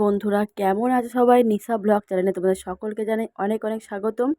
বন্ধুরা, কেমন আছে সবাই? নিশা ব্লগ চ্যানেলে তোমাদের সকলকে জানাই অনেক অনেক স্বাগতম।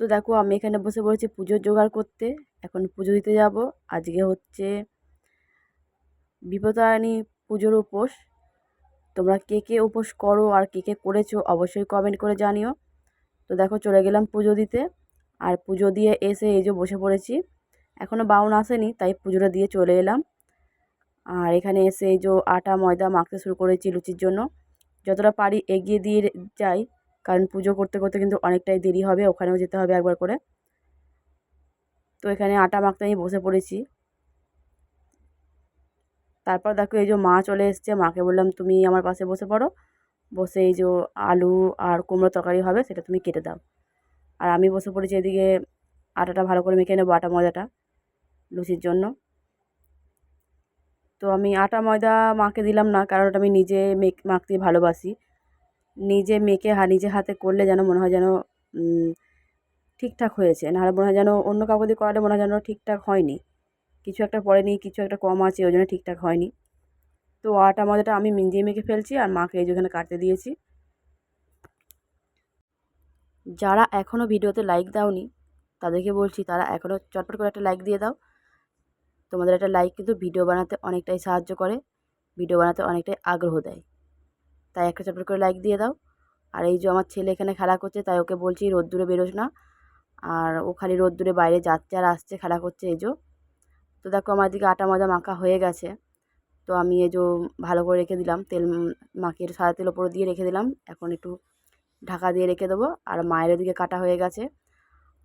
তো দেখো, আমি এখানে বসে পড়েছি পুজোর জোগাড় করতে। এখন পুজো দিতে যাব। আজকে হচ্ছে বিপদায়নী পুজোর উপোস। তোমরা কে কে উপোস করো আর কে কে করেছ অবশ্যই কমেন্ট করে জানিও। তো দেখো, চলে গেলাম পুজো দিতে। আর পুজো দিয়ে এসে এই যে বসে পড়েছি। এখনও বাউন আসেনি, তাই পুজোটা দিয়ে চলে এলাম। আর এখানে এসে এই যে আটা, ময়দা মাখতে শুরু করেছি লুচির জন্য। যতটা পারি এগিয়ে দিয়ে যাই, কারণ পুজো করতে করতে কিন্তু অনেকটাই দেরি হবে, ওখানেও যেতে হবে একবার করে। তো এখানে আটা মাখতে আমি বসে পড়েছি। তারপর দেখো এই যে মা চলে এসছে, মাকে বললাম, তুমি আমার পাশে বসে পড়ো। বসে এই যে আলু আর কুমড়ো তরকারি হবে, সেটা তুমি কেটে দাও। আর আমি বসে পড়েছি এদিকে, আটাটা ভালো করে মেখে নেব, আটা, ময়দাটা লুচির জন্য। তো আমি আটা ময়দা মাকে দিলাম না, কারণ ওটা আমি নিজে মেক, মাখতে ভালোবাসি। নিজে মেখে নিজে হাতে করলে যেন মনে হয় যেন ঠিকঠাক হয়েছে। নাহলে মনে হয় যেন অন্য কাউকে দিয়ে করালে মনে হয় যেন ঠিকঠাক হয়নি। কিছু একটা পড়েনি কিছু একটা কম আছে, ওই জন্য ঠিকঠাক হয়নি। তো আটা ময়দাটা আমি নিজে মেখে ফেলছি আর মাকে এই যেখানে কাটতে দিয়েছি। যারা এখনও ভিডিওতে লাইক দাওনি, তাদেরকে বলছি তারা এখনও চটপট করে একটা লাইক দিয়ে দাও। তোমাদের একটা লাইক কিন্তু ভিডিও বানাতে অনেকটাই সাহায্য করে ভিডিও বানাতে অনেকটাই আগ্রহ দেয়। তাই একটা চটপট করে লাইক দিয়ে দাও। আর এই যে আমার ছেলে এখানে খেলা করছে, তাই ওকে বলছি রোদ্দুরে বেরোস না। আর ও খালি রোদ্দুরে বাইরে যাচ্ছে আর আসছে, খেলা করছে এই যে। তো দেখো আমার দিকে আটা ময়দা মাখা হয়ে গেছে। তো আমি এই যে ভালো করে রেখে দিলাম, তেল মাখিয়ে সাদা তেল ওপরে দিয়ে রেখে দিলাম। এখন একটু ঢাকা দিয়ে রেখে দেবো। আর মায়ের দিকে কাটা হয়ে গেছে।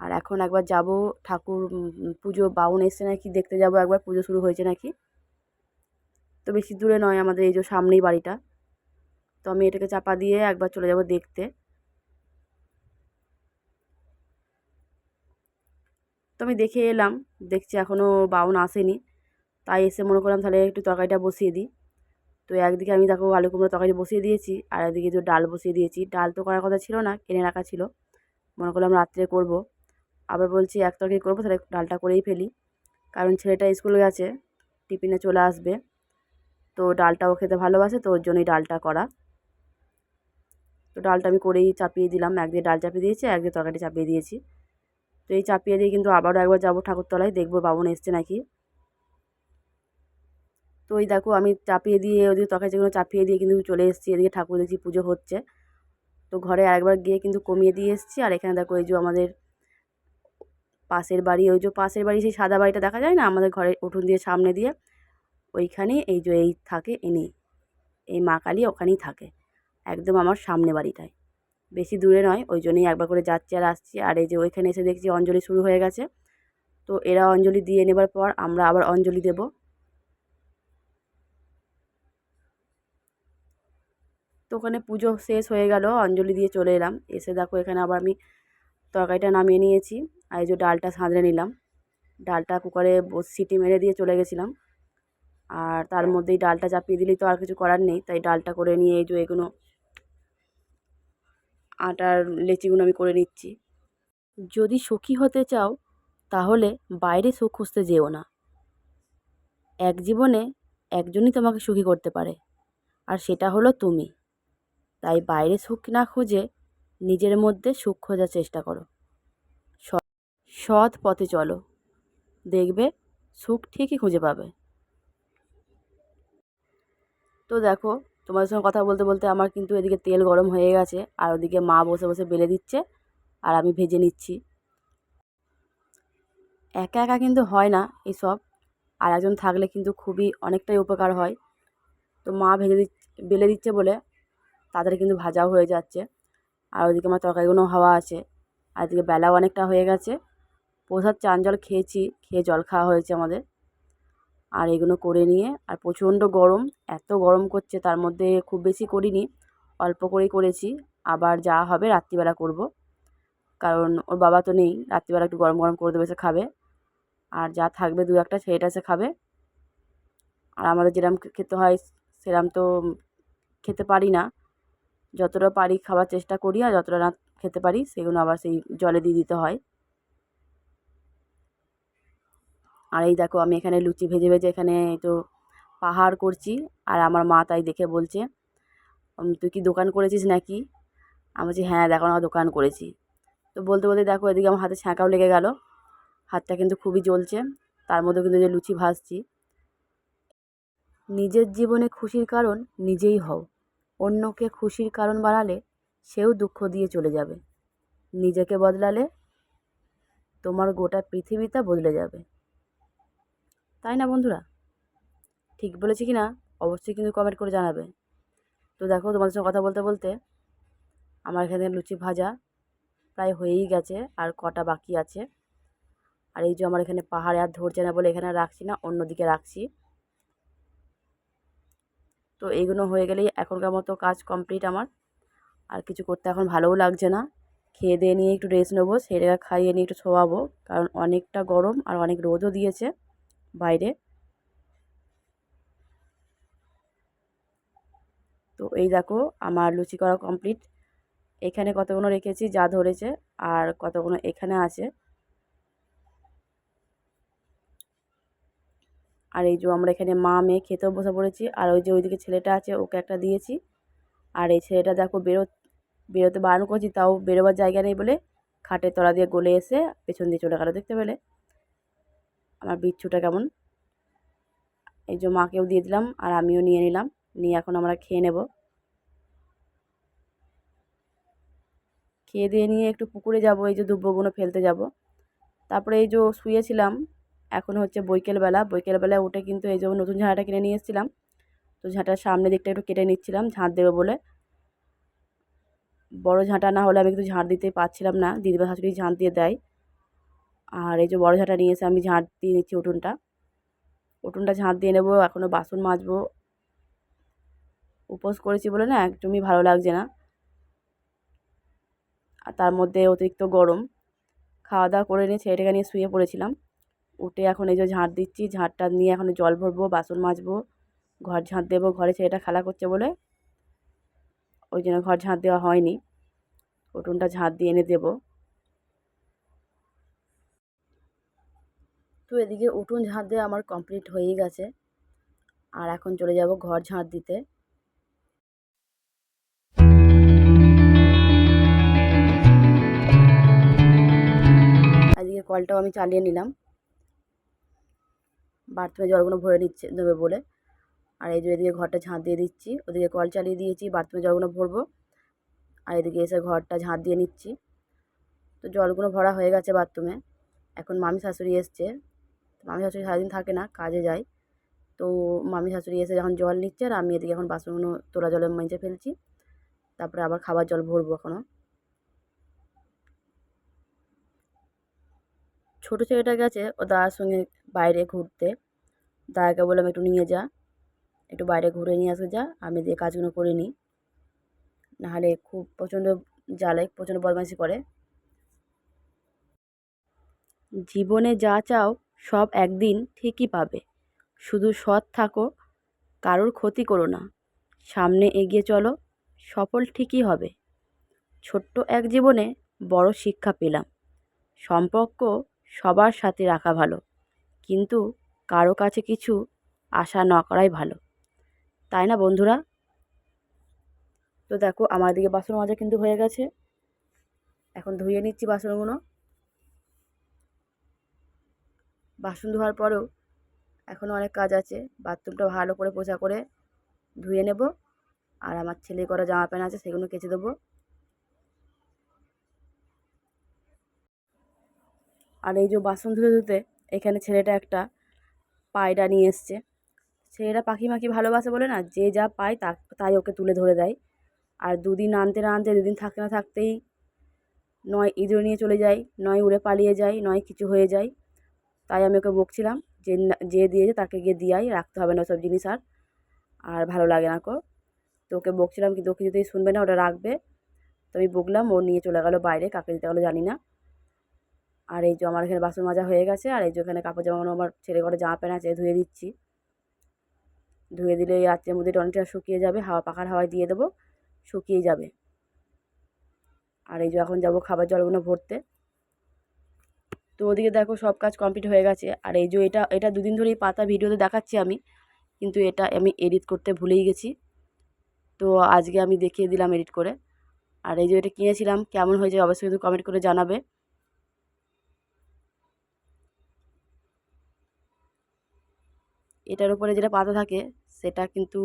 আর এখন একবার যাব ঠাকুর পুজো বাউন এসছে নাকি, দেখতে যাব একবার, পুজো শুরু হয়েছে নাকি। তো বেশি দূরে নয় আমাদের এই যে সামনেই বাড়িটা। তো আমি এটাকে চাপা দিয়ে একবার চলে যাব দেখতে। তো আমি দেখে এলাম, দেখছি এখনও বাউন আসেনি। তাই এসে মনে করলাম তাহলে একটু তরকারিটা বসিয়ে দিই। তো একদিকে আমি দেখো আলু কুমড়ো তরকারি বসিয়ে দিয়েছি, আর একদিকে যে ডাল বসিয়ে দিয়েছি। ডাল তো করার কথা ছিল না, কিনে রাখা ছিল। মনে করলাম রাত্রে করব। আবার বলছি, এক তরকারি করব, তাহলে ডালটা করেই ফেলি। কারণ ছেলেটা স্কুলে গেছে, টিফিনে চলে আসবে। তো ডালটাও খেতে ভালোবাসে, তো ওর জন্যই ডালটা করা। তো ডালটা আমি করেই চাপিয়ে দিলাম। একদিকে ডাল চাপিয়ে দিয়েছি একদিকে তরকারি চাপিয়ে দিয়েছি। তো এই চাপিয়ে দিয়ে কিন্তু আবারও একবার যাব ঠাকুরতলায়, দেখব বাবন এসছে নাকি। তো ওই দেখো, আমি চাপিয়ে দিয়ে, ওদিকে তরকারি যেগুলো চাপিয়ে দিয়ে কিন্তু চলে এসেছি। এদিকে ঠাকুর দেখছি পুজো হচ্ছে। তো ঘরে আরেকবার গিয়ে কিন্তু কমিয়ে দিয়ে এসেছি। আর এখানে দেখো এই যে আমাদের পাশের বাড়ি, ওই যে পাশের বাড়ি সেই সাদা বাড়িটা দেখা যায় না? আমাদের ঘরের উঠোন দিয়ে সামনে দিয়ে। ওইখানে এই যে এই থাকে, এনে, এই মা কালী ওখানেই থাকে। একদম আমার সামনে বাড়িটায়। বেশি দূরে নয়, ওই জন্যই একবার করে যাচ্ছি আর আসছি। আর এই যে ওইখানে এসে দেখছি অঞ্জলি শুরু হয়ে গেছে। তো এরা অঞ্জলি দিয়ে নেবার পর আমরা আবার অঞ্জলি দেব। তো ওখানে পুজো শেষ হয়ে গেল, অঞ্জলি দিয়ে চলে এলাম। এসে দেখো এখানে আবার আমি তরকারিটা নামিয়ে নিয়েছি। আর এই যে ডালটা সাঁতরে নিলাম। ডালটা কুকারে সিটি মেরে দিয়ে চলে গেছিলাম। আর তার মধ্যেই ডালটা চাপিয়ে দিলেই তো আর কিছু করার নেই। তাই ডালটা করে নিয়ে এই যে এগুলো আটার লেচিগুলো আমি করে নিচ্ছি। যদি সুখী হতে চাও, তাহলে বাইরে সুখ খুঁজতে যেও না। এক জীবনে একজনই তোমাকে সুখী করতে পারে। আর সেটা হলো তুমি। তাই বাইরে সুখ না খুঁজে নিজের মধ্যে সুখ খোঁজার চেষ্টা করো। সৎ পথে চলো। দেখবে সুখ ঠিকই খুঁজে পাবে। তো দেখো, তোমাদের সঙ্গে কথা বলতে বলতে আমার কিন্তু এদিকে তেল গরম হয়ে গেছে, আর ওদিকে মা বসে বসে বেলে দিচ্ছে, আর আমি ভেজে নিচ্ছি। একা একা কিন্তু হয় না এসব, আর একজন থাকলে কিন্তু খুবই অনেকটাই উপকার হয়। তো মা ভেজে বেলে দিচ্ছে বলে তাদের কিন্তু ভাজাও হয়ে যাচ্ছে, আর ওদিকে আমার তরকারিগুলো হাওয়া আছে, আর এদিকে বেলাও অনেকটা হয়ে গেছে। প্রসাদ, চান জল খেয়েছি, খেয়ে জল খাওয়া হয়েছে আমাদের। আর এগুলো করে নিয়ে, আর প্রচণ্ড গরম, এত গরম করছে, তার মধ্যে খুব বেশি করিনি, অল্প করেই করেছি। আবার যা হবে রাত্রিবেলা করব। কারণ ওর বাবা তো নেই, রাত্রিবেলা একটু গরম গরম করে দেবে, সে খাবে। আর যা থাকবে দু একটা সেটা সে খাবে। আর আমাদের যেরকম খেতে হয় সেরকম তো খেতে পারি না। যতটা পারি খাওয়ার চেষ্টা করি, আর যতটা না খেতে পারি, সেগুলো আবার সেই জলে দিয়ে দিতে হয়। আর এই দেখো আমি এখানে লুচি ভেজে ভেজে এখানে তো পাহাড় করছি। আর আমার মা তাই দেখে বলছে তুই কি দোকান করেছিস নাকি? আমি বলছি হ্যাঁ দেখো না দোকান করেছি। তো বলতে বলতে দেখো এদিকে আমার হাতে ছ্যাঁকাও লেগে গেল। হাতটা কিন্তু খুবই জ্বলছে। তার মধ্যে কিন্তু যে লুচি ভাজছি। নিজের জীবনে খুশির কারণ নিজেই হও। অন্যকে খুশির কারণ বানালে সেও দুঃখ দিয়ে চলে যাবে। নিজেকে বদলালে তোমার গোটা পৃথিবীটা বদলে যাবে। তাই না বন্ধুরা? ঠিক বলেছি কি না অবশ্যই কিন্তু কমেন্ট করে জানাবে। তো দেখো, তোমাদের সঙ্গে কথা বলতে বলতে আমার এখানে লুচি ভাজা প্রায় হয়েই গেছে, আর কটা বাকি আছে। আর এই যে আমার এখানে পাহাড়ে আর ধরছে না বলে এখানে রাখছি না, অন্যদিকে রাখছি। তো এইগুলো হয়ে গেলেই এখনকার মতো কাজ কমপ্লিট আমার। আর কিছু করতে এখন ভালোও লাগছে না। খেয়ে দিয়ে নিয়ে একটু রেস্ট নেব ছেলেরা খাইয়ে নিয়ে একটু শোয়াবো, কারণ অনেকটা গরম আর অনেক রোদও দিয়েছে। বাইরে। তো এই দেখো, আমার লুচি করা কমপ্লিট এখানে কতগুলো রেখেছি, যা ধরেছে, আর কতগুলো এখানে আছে। আর এই যে আমরা এখানে মা, মেয়ে খেতেও বসে পড়েছি, আর ওই যে ওইদিকে ছেলেটা আছে, ওকে একটা দিয়েছি। আর এই ছেলেটা দেখো বেরো, বেরোতে বারণ করছি, তাও বেরোবার জায়গা নেই বলে খাটের তলা দিয়ে গলে এসে পেছন দিয়ে চলে গেলো, দেখতে পেলে? আমার বিচ্ছুটা কেমন? এই যে মাকেও দিয়ে দিলাম আর আমিও নিয়ে নিলাম। নিয়ে এখন আমরা খেয়ে নেব। খেয়ে দিয়ে নিয়ে একটু পুকুরে যাব, এই যে দুব্বগুলো ফেলতে যাব। তারপরে এই যে শুয়েছিলাম, এখন হচ্ছে বৈকেলবেলা বৈকেলবেলায় উঠে কিন্তু এই যে নতুন ঝাঁটাটা কিনে নিয়ে এসেছিলাম। তো ঝাঁটার সামনে দিকটা একটু কেটে নিচ্ছিলাম, ঝাঁট দেবে বলে। বড় ঝাঁটা না হলে আমি কিন্তু ঝাঁট দিতে পারছিলাম না। দিদিবা শাশুড়ি ঝাঁট দিয়ে দেয়। আর এই যে বড় ঝাঁটা নিয়ে এসে আমি ঝাঁট দিয়ে নিচ্ছি উঠোনটা। উঠোনটা ঝাঁট দিয়ে নেব এখনও বাসন মাজবো। উপোস করেছি বলে না একদমই ভালো লাগছে না। আর তার মধ্যে অতিরিক্ত গরম। খাওয়া দাওয়া করে নিয়ে ছেলেটাকে নিয়ে শুয়ে পড়েছিলাম। উঠে এখন এই যে ঝাঁট দিচ্ছি, ঝাঁটটা নিয়ে এখন জল ভরবো, বাসন মাজবো, ঘর ঝাঁট দেবো, ঘরে ছেলেটা খেলা করছে বলে। ওই জন্য ঘর ঝাঁট দেওয়া হয়নি। উঠোনটা ঝাঁট দিয়ে এনে দেবো। তো এদিকে উঠোন ঝাঁট দেওয়া আমার কমপ্লিট হয়েই গেছে। আর এখন চলে যাব ঘর ঝাঁট দিতে। আজকে কলটাও আমি চালিয়ে নিলাম। বাথরুমে জলগুলো ভরে নিচ্ছে, দেবে বলে। আর এই যে এদিকে ঘরটা ঝাঁট দিয়ে দিচ্ছি, ওদিকে কল চালিয়ে দিয়েছি, বাথরুমে জলগুলো ভরবো। আর এদিকে এসে ঘরটা ঝাঁট দিয়ে নিচ্ছি। তো জলগুলো ভরা হয়ে গেছে বাথরুমে। এখন মামি শাশুড়ি এসছে। মামি শাশুড়ি সারাদিন থাকে না, কাজে যায়। তো মামি শাশুড়ি এসে যখন জল নিচ্ছে আর আমি এদিকে এখন বাসনগুলো তোলা জলে মেজে ফেলছি, তারপরে আবার খাবার জল ভরবো এখনও। ছোটো ছেলেটা গেছে, ও দাদার সঙ্গে বাইরে ঘুরতে। দাদাকে বললাম, একটু নিয়ে যা, একটু বাইরে ঘুরে নিয়ে আসে যা, আমি দিয়ে কাজগুলো করে নিই। নাহলে খুব প্রচণ্ড জ্বালায় প্রচণ্ড বদমাইশি করে। জীবনে যা চাও সব একদিন ঠিকই পাবে। শুধু সৎ থাকো, কারোর ক্ষতি করো না। সামনে এগিয়ে চলো, সফল ঠিকই হবে। ছোট্ট এক জীবনে বড় শিক্ষা পেলাম। সম্পর্ক সবার সাথে রাখা ভালো, কিন্তু কারও কাছে কিছু আশা না করাই ভালো। তাই না বন্ধুরা? তো দেখো, আমার দিকে বাসন মাজা কিন্তু হয়ে গেছে। এখন ধুয়ে নিচ্ছি বাসনগুলো। বাসন ধোয়ার পরেও এখনও অনেক কাজ আছে। বাথরুমটা ভালো করে পোছা করে ধুয়ে নেব। আর আমার ছেলে করা জামা প্যান্ট আছে, সেগুলো কেচে দেবো। আর এই যে বাসন ধুতে ধুতে এখানে ছেলেটা একটা পায়রা নিয়ে এসছে। ছেলেরা পাখি মাখি ভালোবাসে বলে না, যে যা পায় তা, তাই ওকে তুলে ধরে দেয়। আর দুদিন আনতে না আনতে, দুদিন থাকতে না থাকতেই নয় ইঁদুর নিয়ে চলে যায়, নয় উড়ে পালিয়ে যায়, নয় কিছু হয়ে যায়। তাই আমি ওকে বকছিলাম যে যে দিয়েছে তাকে গিয়ে দিয়াই, রাখতে হবে না সব জিনিস আর আর ভালো লাগে না কো তো ওকে বকছিলাম কিন্তু ওকে যদি শুনবে না, ওটা রাখবে। তো আমি বকলাম, ও নিয়ে চলে গেলো বাইরে, কাকে দিতে গেলো জানি না। আর এই যে আমার এখানে বাসন মাজা হয়ে গেছে, আর এই যে এখানে কাপড় জামাগুলো আমার ছেলে করে জামা প্যান্ট আছে, ধুয়ে দিচ্ছি। ধুয়ে দিলে এই রাত্রের মধ্যে অনেকটা শুকিয়ে যাবে, হাওয়া পাখার হাওয়ায় দিয়ে দেবো শুকিয়ে যাবে। আর এই যে এখন যাব খাবার জলগুলো ভরতে। তো ওদিকে দেখো সব কাজ কমপ্লিট হয়ে গেছে। আর এই যে এটা এটা দুদিন ধরেই পাতা ভিডিওতে দেখাচ্ছি আমি, কিন্তু এটা আমি এডিট করতে ভুলেই গেছি। তো আজকে আমি দেখিয়ে দিলাম এডিট করে। আর এই যে এটা কিনেছিলাম, কেমন হয়েছে অবশ্যই কিন্তু কমেন্ট করে জানাবে। এটার উপরে যেটা পাতা থাকে, সেটা কিন্তু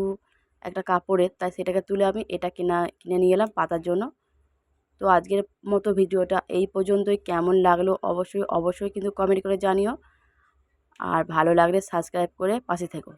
একটা কাপড়ের, তাই সেটাকে তুলে আমি এটা কিনা, কিনে নিয়ে এলাম পাতার জন্য। তো আজকের মতো ভিডিওটা এই পর্যন্তই। কেমন লাগল অবশ্যই অবশ্যই কিন্তু কমেন্ট করে জানিও। আর ভালো লাগলে সাবস্ক্রাইব করে পাশে থেকো।